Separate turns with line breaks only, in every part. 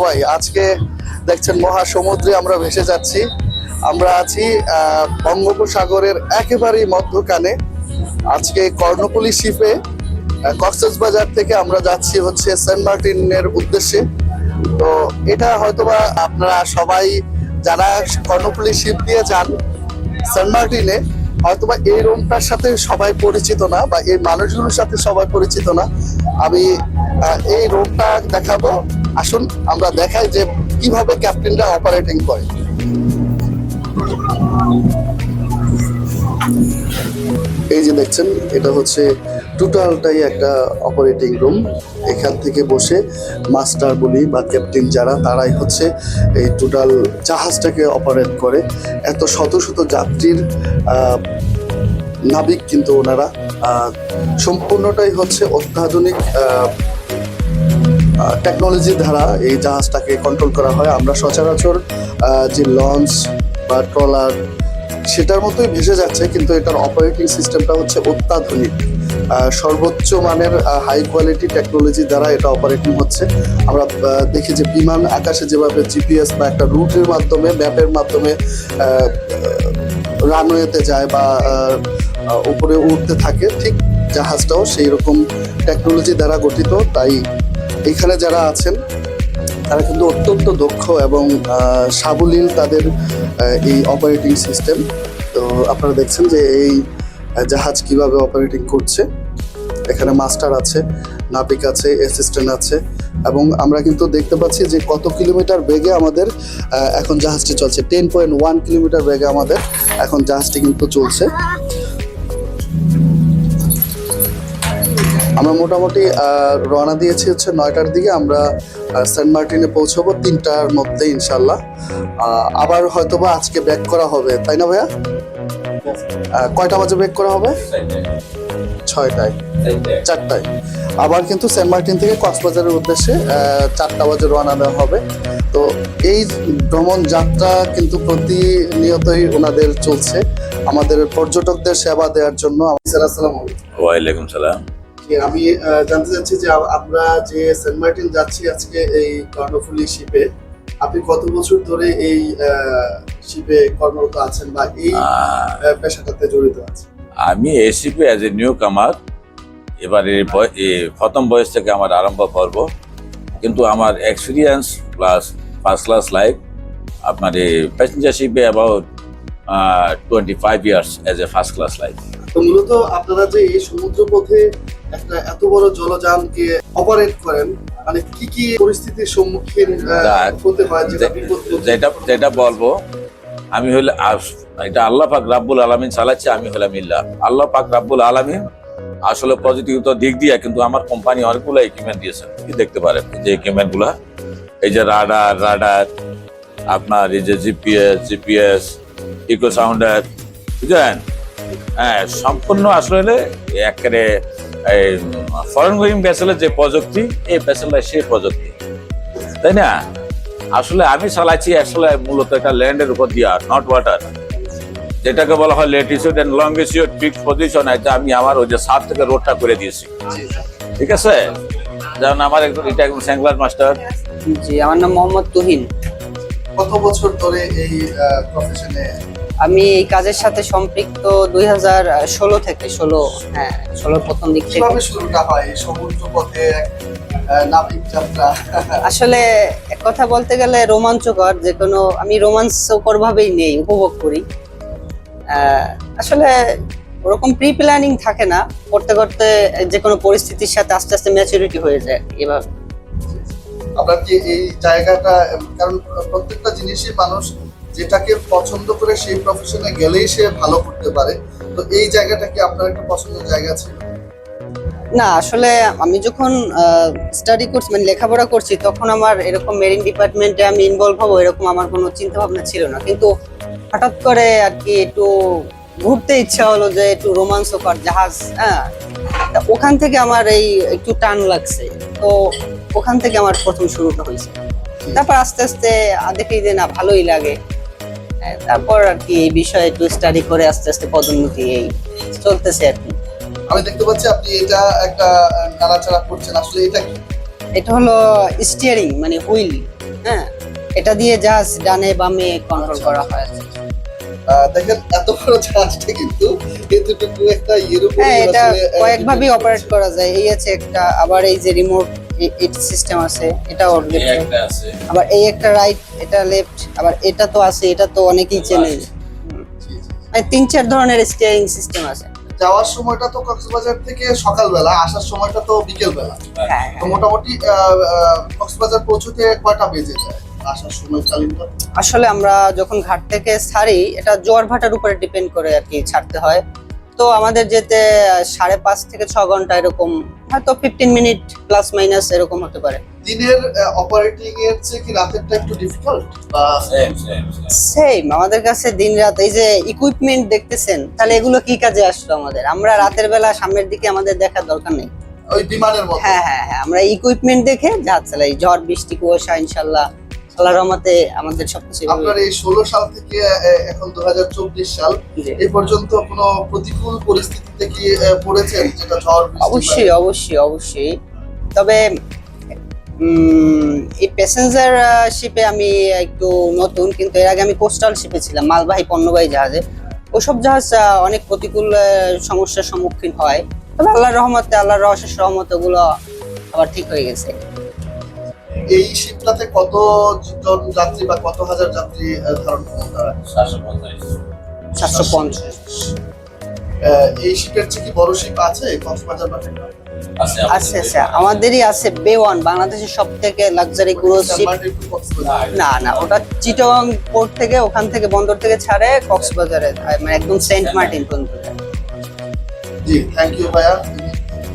সবাই আজকে দেখছেন মহাসমুদ্রে আমরা ভেসে যাচ্ছি। আমরা আছি বঙ্গোপসাগরের একেবারেই মধ্যখানে। আজকে কর্ণফুলী শিপে কক্সেস বাজার থেকে আমরা যাচ্ছি হচ্ছে সেন্ট মার্টিনের উদ্দেশ্যে। তো এটা হয়তোবা আপনারা সবাই যারা কর্ণফুলী শিপ দিয়ে যান সেন্ট মার্টিনে, হয়তোবা এই রুমটার সাথে সবাই পরিচিত না বা এই মানুষগুলোর সাথে সবাই পরিচিত না। আমি এই রুমটা দেখাবো। আসুন, আমরা দেখাই যে কীভাবে ক্যাপ্টেনরা অপারেটিং করে। এই যে দেখছেন, এটা হচ্ছে টোটালটাই একটা অপারেটিং রুম এখান থেকে বসে মাস্টার বলি বা ক্যাপ্টেন যারা, তারাই হচ্ছে এই টোটাল জাহাজটাকে অপারেট করে। এত শত শত যাত্রীর নাবিক কিন্তু ওনারা। সম্পূর্ণটাই হচ্ছে অত্যাধুনিক টেকনোলজির দ্বারা এই জাহাজটাকে কন্ট্রোল করা হয়। আমরা সচরাচর যে লঞ্চ বা ট্রলার সেটার মতোই ভেসে যাচ্ছে, কিন্তু এটার অপারেটিং সিস্টেমটা হচ্ছে অত্যাধুনিক। সর্বোচ্চ মানের হাই কোয়ালিটি টেকনোলজি দ্বারা এটা অপারেটিং হচ্ছে। আমরা দেখি যে বিমান আকাশে যেভাবে জিপিএস বা একটা রুটের মাধ্যমে, ম্যাপের মাধ্যমে রানওয়েতে যায় বা উপরে উঠতে থাকে, ঠিক জাহাজটাও সেই রকম টেকনোলজি দ্বারা গঠিত, তাই এখানে যারা আছেন, তারা কিন্তু অত্যন্ত দক্ষ এবং সাবলীল তাদের এই অপারেটিং সিস্টেম তো আপনারা দেখছেন যে এই জাহাজ কীভাবে অপারেটিং করছে। এখানে মাস্টার আছে, নাবিক আছে অ্যাসিস্ট্যান্ট আছে এবং আমরা কিন্তু দেখতে পাচ্ছি যে কত কিলোমিটার বেগে আমাদের এখন জাহাজটি চলছে। টেন পয়েন্ট ওয়ান কিলোমিটার বেগে আমাদের এখন জাহাজটি কিন্তু চলছে। আমরা মোটামুটি রওনা দিয়েছি হচ্ছে নয়টার দিকে। আমরা সেন্ট মার্টিনে পৌঁছবো তিনটার মধ্যে ইনশাল্লাহ। আবার হয়তো বা আজকে ব্যাক করা হবে, তাই না ভাইয়া? কয়টা বাজে ব্যাক করা হবে? ছয়টায়। চারটায়। আবার কিন্তু সেন্ট মার্টিন থেকে কক্সবাজারের উদ্দেশ্যে চারটা বাজে রওনা দেওয়া হবে। তো এই ভ্রমণ যাত্রা কিন্তু প্রতিনিয়তই ওনাদের চলছে। আমাদের পর্যটকদের সেবা দেওয়ার জন্য। আসসালামু
ওয়ালাইকুম সালাম।
আমি জানতে চাচ্ছি যে আমরা যে সেন্ট মার্টিন যাচ্ছি আজকে এই কর্ণফুলী শিপে আপনি কত বছর ধরে এই শিপে কর্মরত আছেন বা এই পেশাটাতে জড়িত আছেন?
আমি এসিপি অ্যাজ এ নিউ কামার এবারে প্রথম বয়স থেকে আমার আরম্ভ করব কিন্তু আমার experience plus first class life আপনার এই প্যাসেঞ্জার শিপে about twenty five years as a first class life
তো মূলত আপনারা যে এই সমুদ্র পথে একটা এত বড় জলযানকে অপারেট করেন মানে কি কি পরিস্থিতির সম্মুখীন হতে হয় যেটা
যেটা বলব আমি হলে আস- এটা আল্লাহ পাক রাব্বুল আলামিন চালাচ্ছে আমি হলাম ইল্লাহ আল্লাহ পাক রাব্বুল আলামিন আসলে পজিটিভ তো দিক দিয়ে কিন্তু আমার কোম্পানি অনেকগুলো ইকুইপমেন্ট দিয়েছে। কি দেখতে পারেন? যে ইকুইপমেন্টগুলা এই যে রাডার রাডার আপনার এই যে জিপিএস জিপিএস ইকো সাউন্ডার বুঝলেন? হ্যাঁ সম্পূর্ণ আসলে একেবারে ফরেন গোয়িং ভেসেলের যে প্রযুক্তি এই ভেসেলটা সেই প্রযুক্তি। তাই না? আসলে আমি চালাচ্ছি আসলে মূলত এটা ল্যান্ডের উপর দিয়া নট ওয়াটার যেটাকে বলা হয় latitude and longitude fix position এটা আমি আমার ওই যে সাত থেকে রোডটা করে দিয়েছি। ঠিক আছে? যেমন আমার একজন এটা একজন স্যাংলার মাস্টার
জি আমার নাম মোহাম্মদ তুহিন।
কত বছর ধরে এই প্রফেশনে
আমি এই কাজের সাথে সম্পৃক্ত দুই হাজার ষোলো থেকে ষোলো হ্যাঁ ষোলোর প্রথম দিক থেকে।
শুরুটা হয়? সমুদ্র পথে
আসলে এক কথা বলতে গেলে রোমাঞ্চকর যে কোনো আমি রোমাঞ্চকর ভাবেই নেই উপভোগ করি। আসলে ওরকম প্রি প্ল্যানিং থাকে না করতে করতে যে কোনো পরিস্থিতির সাথে আস্তে আস্তে ম্যাচুরিটি হয়ে যায় এবার
আপনার কি এই জায়গাটা কারণ প্রত্যেকটা জিনিসই মানুষ যেটাকে পছন্দ করে সেই প্রফেশনে গেলেই সে ভালো করতে পারে। তো এই জায়গাটা কি আপনার একটা পছন্দের জায়গা ছিল?
না আসলে আমি যখন স্টাডি করছি মানে লেখাপড়া করছি তখন আমার এরকম মেরিন ডিপার্টমেন্টে আমি ইনভলভ হব এরকম আমার কোনো চিন্তা ভাবনা ছিল না। কিন্তু হঠাৎ করে আর কি একটু ঘুরতে ইচ্ছা হলো যে একটু রোমাঞ্চকর জাহাজ হ্যাঁ। ওখান থেকে আমার এই একটু টান লাগছে। তো ওখান থেকে আমার প্রথম শুরুটা হয়েছে। তারপর আস্তে আস্তে দেখি যে না ভালোই লাগে। তারপর আর কি এই বিষয়ে একটু স্টাডি করে আস্তে আস্তে পদোন্নতি এই চলতেছে আর কি।
আমি দেখতে পাচ্ছি আপনি এটা একটা নাড়াচাড়া করছেন। আসলে এটা কি?
এটা হলো স্টিয়ারিং মানে হুইল হ্যাঁ? এটা দিয়ে জাহাজ ডানে বামে কন্ট্রোল করা হয়
দেখেন এত বড় জাহাজটা কিন্তু এতটুকু একটা ইয়ের উপরে
হ্যাঁ এটা
আসলে,
কয়েকভাবেই অপারেট করা যায়। এই আছে একটা আবার এই যে রিমোট এইট সিস্টেম আছে
এই একটা আছে।
আবার এই একটা রাইট এটা লেফট আবার এটা তো আছে এটা তো অনেকেই চেনে। মানে তিন চার ধরনের স্টিয়ারিং সিস্টেম আছে।
যাওয়ার সময়টা তো কক্সবাজার থেকে সকালবেলা আসার সময়টা তো বিকেলবেলা।
হ্যাঁ।
তো মোটামুটি আহ, আহ, কক্সবাজার পৌঁছতে কয়টা বেজে যায়? আসার সময় কালীনটা
আসলে আমরা যখন ঘাট থেকে ছাড়ি এটা জোয়ার ভাটার উপরে ডিপেন্ড করে আর কি ছাড়তে হয়। তো আমাদের যেতে সাড়ে পাঁচ থেকে ছ ঘণ্টা এরকম হয়তো ফিফটিন মিনিট প্লাস মাইনাস এরকম হতে পারে।
দিনের অপারেটিং এর চেয়ে কি রাতেরটা একটু ডিফিকাল্ট বা
সেম সেম
সেম আমাদের কাছে দিন রাত এই যে ইকুইপমেন্ট দেখতেছেন তাহলে এগুলো কি কাজে আসলো আমাদের? আমরা রাতের বেলা সামনের দিকে আমাদের দেখার দরকার নেই।
ওই বিমানের মতো।
হ্যাঁ হ্যাঁ হ্যাঁ আমরা ইকুইপমেন্ট দেখে যা চালাই ঝড় বৃষ্টি কুয়াশা ইনশাল্লাহ। আল্লাহ রহমতে আমাদের সবকিছু
আপনার এই ষোলো সাল থেকে এখন দুহাজার চব্বিশ
সাল।
এই পর্যন্ত কোনো প্রতিকূল পরিস্থিতিতে কি পড়েছেন যেটা ঝড়
অবশ্যই অবশ্যই অবশ্যই। তবে এই প্যাসেঞ্জার শিপে আমি একটু নতুন কিন্তু এর আগে আমি কোস্টাল শিপে ছিলাম মালবাহী পণ্যবাহী জাহাজে। ওসব জাহাজ অনেক প্রতিকূল সমস্যার সম্মুখীন হয়। তবে আল্লাহর রহমতে আল্লাহর রহস্যের সহমত ওগুলো আবার ঠিক হয়ে গেছে।
এই শিপটাতে কত জন যাত্রী বা কত হাজার যাত্রী ধারণ ক্ষমতা রাখে?
সাতশো পঞ্চাশ।
সাতশো পঞ্চাশ।
এই শিপের চেয়ে কি বড় শিপ আছে? কক্সবাজার বা
আছে
আছে আমাদেরই আছে বে ওয়ান বাংলাদেশের সব থেকে লাক্সারি
কক্সবাজার।
না না ওটা চিটং পোর্ট থেকে ওখান থেকে বন্দর থেকে ছাড়ে কক্সবাজারে মানে একদম সেন্ট মার্টিন পর্যন্ত।
জি থ্যাংক ইউ ভাইয়া।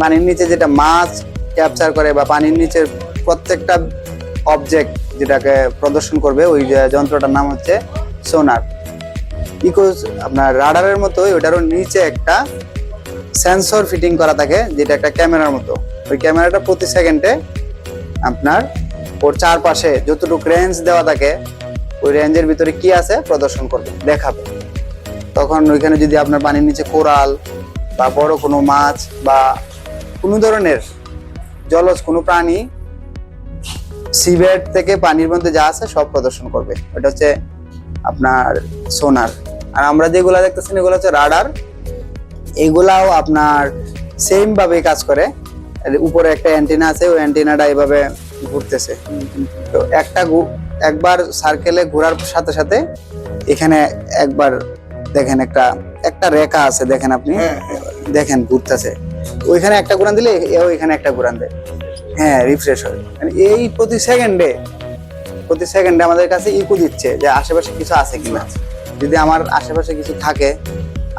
পানির নিচে যেটা মাছ ক্যাপচার করে বা পানির নিচের প্রত্যেকটা অবজেক্ট যেটাকে প্রদর্শন করবে, ওই যন্ত্রটার নাম হচ্ছে সোনার ইকোজ আপনার রাডারের মতোই ওটারও নিচে একটা সেন্সর ফিটিং করা থাকে, যেটা একটা ক্যামেরার মতো। ওই ক্যামেরাটা প্রতি সেকেন্ডে আপনার ওর চারপাশে যতটুকু রেঞ্জ দেওয়া থাকে, ওই রেঞ্জের ভিতরে কি আছে প্রদর্শন করবে, দেখাবে। তখন ওইখানে যদি আপনার পানির নিচে কোরাল বা বড় কোনো মাছ বা কোনো ধরনের জলজ কোনো প্রাণী সিবেট থেকে পানির মধ্যে যা আছে সব প্রদর্শন করবে। এটা হচ্ছে আপনার সোনার। আর আমরা যেগুলা দেখতেছেন এগুলো হচ্ছে রাডার। এগুলাও আপনার সেম ভাবে কাজ করে। উপরে একটা অ্যান্টেনা আছে ওই অ্যান্টেনাটা এইভাবে ঘুরতেছে। তো একটা একবার সার্কেলে ঘোরার সাথে সাথে এখানে একবার দেখেন একটা একটা রেখা আছে দেখেন আপনি।
হ্যাঁ,
দেখেন ঘুরতেছে। ওইখানে একটা ঘুরান দিলে এও এখানে একটা ঘুরান দেয়। হ্যাঁ রিফ্রেশ হয়। মানে এই প্রতি সেকেন্ডে প্রতি সেকেন্ডে আমাদের কাছে ইকো দিচ্ছে যে আশেপাশে কিছু আছে কিনা। যদি আমার আশেপাশে কিছু থাকে,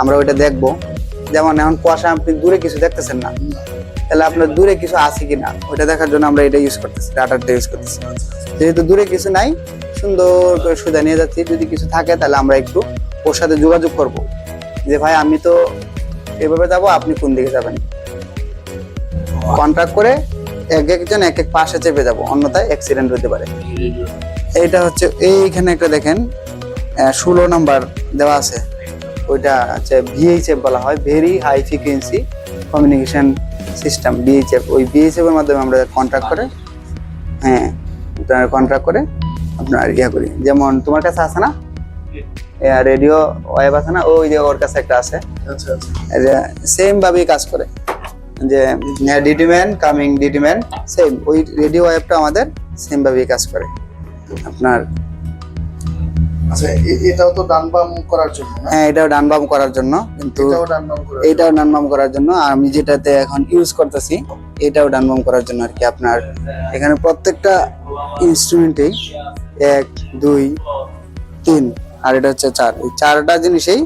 আমরা ওইটা দেখব। যেমন এখন কুয়াশা, আপনি দূরে কিছু দেখতেছেন না। তাহলে আপনার দূরে কিছু আছে কিনা, ওইটা দেখার জন্য আমরা এটা ইউজ করতেছি ডাটারটা ইউজ করতেছি। যেহেতু দূরে কিছু নাই, সুন্দর করে সুবিধা নিয়ে যাচ্ছি। যদি কিছু থাকে, তাহলে আমরা একটু ওর সাথে যোগাযোগ করব। যে, ভাই, আমি তো এভাবে যাব, আপনি কোন দিকে যাবেন? কন্ট্রাক্ট করে এক একজন এক এক পাশে চেপে যাব অন্যথায় অ্যাক্সিডেন্ট হতে পারে। এইটা হচ্ছে এইখানে একটা দেখেন ষোলো নাম্বার দেওয়া আছে। ওইটা হচ্ছে ভিএইচএফ বলা হয় very high frequency communication system B H F ওই বিএইচএফ এর মাধ্যমে আমরা কন্ট্রাক্ট করে হ্যাঁ কন্ট্রাক্ট করে আপনার ইয়া করি। যেমন তোমার কাছে আছে না? রেডিও ওয়েব আছে না? ওই যে ওর কাছে একটা আছে।
আচ্ছা আচ্ছা।
সেম ভাবেই কাজ করে। যে ডিটিম্যান কামিং ডিটিম্যান সেম ওই রেডিও ওয়েবটা আমাদের সেম ভাবেই কাজ করে। আপনার
আচ্ছা এটাও তো ডান বাম করার জন্য
হ্যাঁ এটাও ডান বাম করার জন্য কিন্তু
এটাও করার
এইটাও ডান বাম করার জন্য আমি যেটাতে এখন ইউজ করতেছি এটাও ডান বাম করার জন্য আর কি আপনার এখানে প্রত্যেকটা ইনস্ট্রুমেন্টেই এক দুই তিন আর এটা হচ্ছে চার। এই চারটা জিনিসেই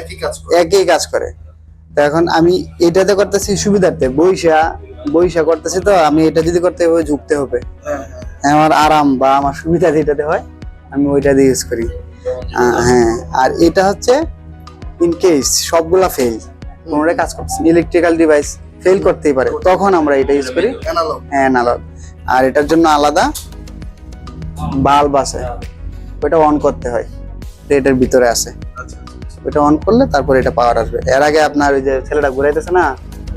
একই কাজ করে।
একই কাজ করে। তো এখন আমি এটাতে করতেছি সুবিধার্থে। বইসা বইসা করতেছি তো আমি এটা যদি করতে হবে ঝুঁকতে হবে।
হ্যাঁ হ্যাঁ।
আমার আরাম বা আমার সুবিধা যেটাতে হয় আমি ওইটা দিয়ে ইউজ করি। হ্যাঁ আর এটা হচ্ছে ইন কেস সবগুলা ফেল কোনোটা কাজ করছে ইলেকট্রিক্যাল ডিভাইস ফেল করতেই পারে তখন আমরা এটা ইউজ করি। হ্যাঁ নালক আর এটার জন্য আলাদা বাল্ব আছে ওটা অন করতে হয় এটার ভিতরে আছে। ওটা অন করলে তারপর এটা পাওয়ার আসবে। এর আগে আপনার ওই যে ছেলেটা ঘুরাইতেছে না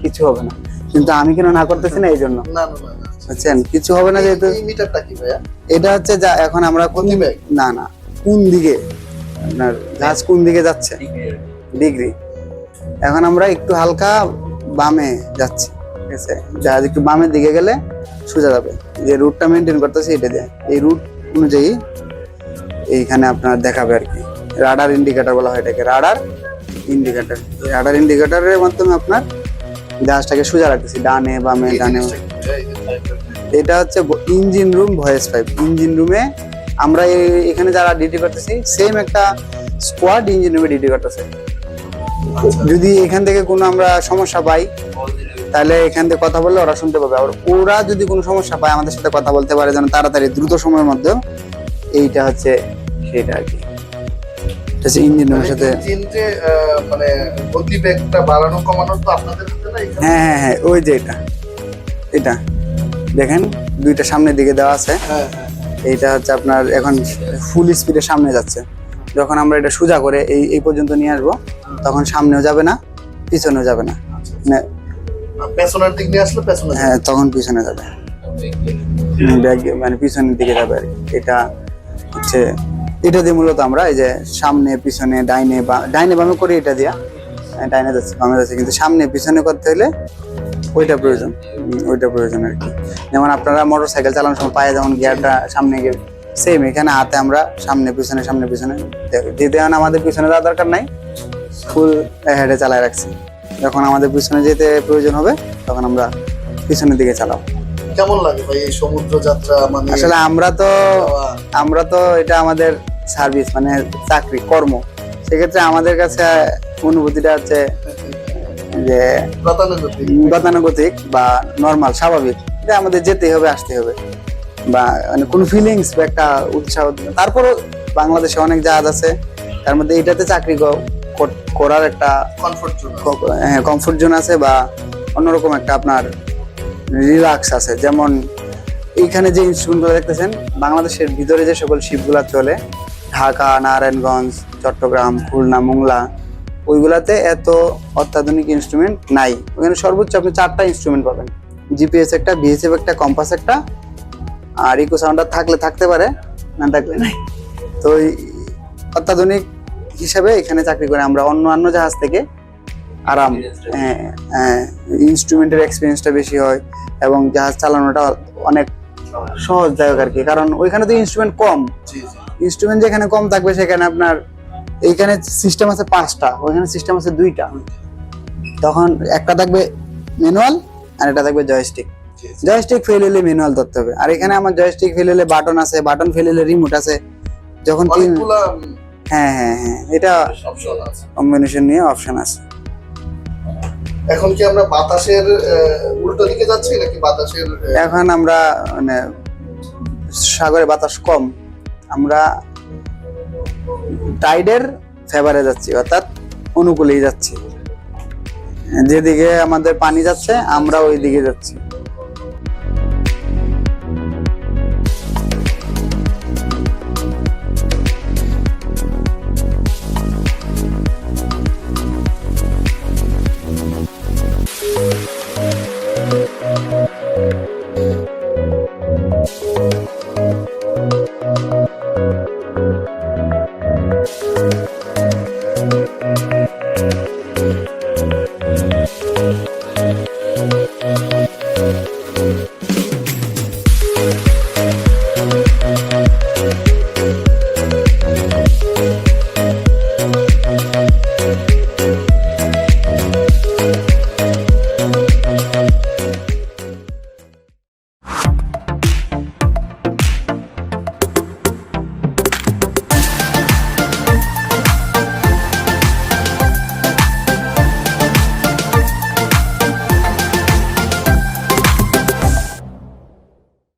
কিছু হবে না। কিন্তু আমি কেন না করতেছি না এই জন্য?
না না না না
বুঝছেন? কিছু হবে না যেহেতু
মিটারটা কি ভাইয়া?
এটা হচ্ছে যা এখন আমরা কোন? না না। কোন দিকে? আপনার জাহাজ কোন দিকে যাচ্ছে? ডিগ্রি এখন আমরা একটু হালকা বামে যাচ্ছি ঠিক আছে? জাহাজ একটু বামের দিকে গেলে সোজা যাবে। যে রুটটা মেনটেন করতেছি এটা দিয়ে। এই রুট অনুযায়ী এইখানে আপনার দেখাবে আর কি। রাডার ইন্ডিকেটর বলা হয় এটাকে রাডার ইন্ডিকেটর রাডার ইন্ডিকেটরের মাধ্যমে আপনার জাহাজটাকে সোজা রাখতেছি ডানে বামে ডানে। এটা হচ্ছে engine room voice pipe engine রুমে আমরা এখানে যারা ডিউটি করতেছি সেম একটা স্কোয়াড ইঞ্জিন রুমে ডিউটি করতেছে। যদি এখান থেকে কোনো আমরা সমস্যা পাই তাহলে এখান থেকে কথা বললে ওরা শুনতে পাবে। আর ওরা যদি কোনো সমস্যা পায় আমাদের সাথে কথা বলতে পারে যেন তাড়াতাড়ি দ্রুত সময়ের মধ্যে এইটা হচ্ছে সেটা আর কি। এটা হচ্ছে ইঞ্জিন রুমের সাথে
ইঞ্জিনকে মানে গতিবেগটা বাড়ানো কমানো তো আপনাদের হাতে না
হ্যাঁ হ্যাঁ হ্যাঁ ওই যে এটা। এটা। দেখেন দুইটা সামনের দিকে দেওয়া আছে।
হ্যাঁ হ্যাঁ
এইটা হচ্ছে আপনার এখন ফুল স্পিডে সামনে যাচ্ছে। যখন আমরা এটা সোজা করে এই এই পর্যন্ত নিয়ে আসব তখন সামনেও যাবে না পিছনেও যাবে না। মানে,
পেছনের দিক নিয়ে আসলে পেছনে
হ্যাঁ তখন পিছনে যাবে। ব্যাগ মানে পিছনের দিকে যাবে আর কি। এটা হচ্ছে এটা দিয়ে মূলত আমরা এই যে সামনে পিছনে ডাইনে বা ডাইনে বামে করি এটা দিয়া হ্যাঁ, ডাইনে যাচ্ছে বামে যাচ্ছে কিন্তু সামনে পিছনে করতে হলে ওইটা প্রয়োজন ওইটা প্রয়োজন আর কি। যেমন আপনারা মোটর সাইকেল চালানোর সময় পায়ে যেমন গিয়ারটা সামনে গিয়ে সেম এখানে হাতে আমরা সামনে পিছনে সামনে পিছনে যেতে এখন আমাদের পিছনে যাওয়ার দরকার নাই ফুল হেডে চালায় রাখছি। যখন আমাদের পিছনে যেতে প্রয়োজন হবে তখন আমরা পিছনের দিকে চালাবো।
কেমন লাগে ভাই এই সমুদ্র যাত্রা মানে
আসলে আমরা তো আমরা তো এটা আমাদের সার্ভিস মানে চাকরি কর্ম। সেক্ষেত্রে আমাদের কাছে অনুভূতিটা হচ্ছে যে
গতানুগতিক।
বা নর্মাল স্বাভাবিক। এটা আমাদের যেতেই হবে আসতে হবে। বা মানে কোনো ফিলিংস বা একটা উৎসাহ। তারপরও বাংলাদেশে অনেক জাহাজ আছে তার মধ্যে এটাতে চাকরি করার একটা
কমফোর্ট জোন হ্যাঁ
কমফোর্ট জোন আছে বা অন্যরকম একটা আপনার রিল্যাক্স আছে। যেমন এইখানে যে ইনস্ট্রুমেন্টগুলো দেখতেছেন বাংলাদেশের ভিতরে যে সকল শিপগুলো চলে ঢাকা, নারায়ণগঞ্জ, চট্টগ্রাম, খুলনা, মোংলা, ওইগুলাতে এত অত্যাধুনিক ইনস্ট্রুমেন্ট নাই। ওখানে সর্বোচ্চ আপনি চারটা ইনস্ট্রুমেন্ট পাবেন। জিপিএস একটা বিএসএফ একটা কম্পাস একটা, আর ইকো সাউন্ডার থাকলে থাকতে পারে, না থাকলে নাই। তো অত্যাধুনিক হিসাবে এখানে চাকরি করে আমরা অন্য অন্য জাহাজ থেকে আরাম ইনস্ট্রুমেন্টের এক্সপিরিয়েন্সটা বেশি হয় এবং জাহাজ চালানোটা অনেক সহজদায়ক আর কি। কারণ ওইখানে তো ইনস্ট্রুমেন্ট কম। ইনস্ট্রুমেন্ট যেখানে কম থাকবে সেখানে আপনার এইখানে সিস্টেম আছে পাঁচটা ওইখানে সিস্টেম আছে দুইটা। তখন একটা থাকবে ম্যানুয়াল আর একটা থাকবে জয়স্টিক। জয়স্টিক ফেল হলে ম্যানুয়াল ধরতে হবে। আর এখানে আমার জয়স্টিক ফেল হলে বাটন আছে বাটন ফেল হলে রিমোট আছে। যখন তিন হ্যাঁ হ্যাঁ হ্যাঁ এটা কম্বিনেশন নিয়ে অপশন আছে।
এখন কি আমরা বাতাসের উল্টো দিকে যাচ্ছি নাকি বাতাসের
এখন আমরা মানে সাগরে বাতাস কম। আমরা টাইডের ফেভারে যাচ্ছি, অর্থাৎ অনুকূলেই যাচ্ছি। যেদিকে আমাদের পানি যাচ্ছে আমরা ওই দিকে যাচ্ছি।